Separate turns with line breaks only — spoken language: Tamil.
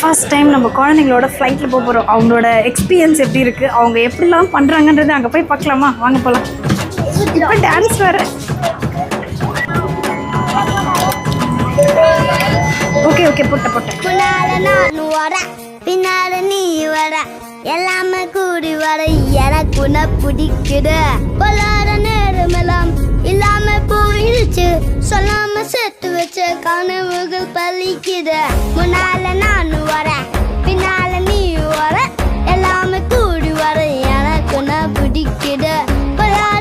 ஃபர்ஸ்ட் டைம் நம்ம குழந்தைங்களோட ஃப்ளைட்டில் போக போகிறோம் அவங்களோட எக்ஸ்பீரியன்ஸ் எப்படி இருக்குது அவங்க எப்படிலாம் பண்ணுறாங்கன்றது அங்கே போய் பார்க்கலாமா? வாங்க போகலாம் இப்போ டான்ஸ் வேறு. ஓகே ஓகே போட்ட போட்டேன்.
பின்னால நீ வர. எல்லாமே கூடி வர எனக்கு பிடிக்குது. பொல்லாத நேரமெல்லாம் இல்லாம போயிடுச்சு சொல்லாம சேர்த்து வச்ச கனவுகள் பலிக்குது. முன்னால get up, but I.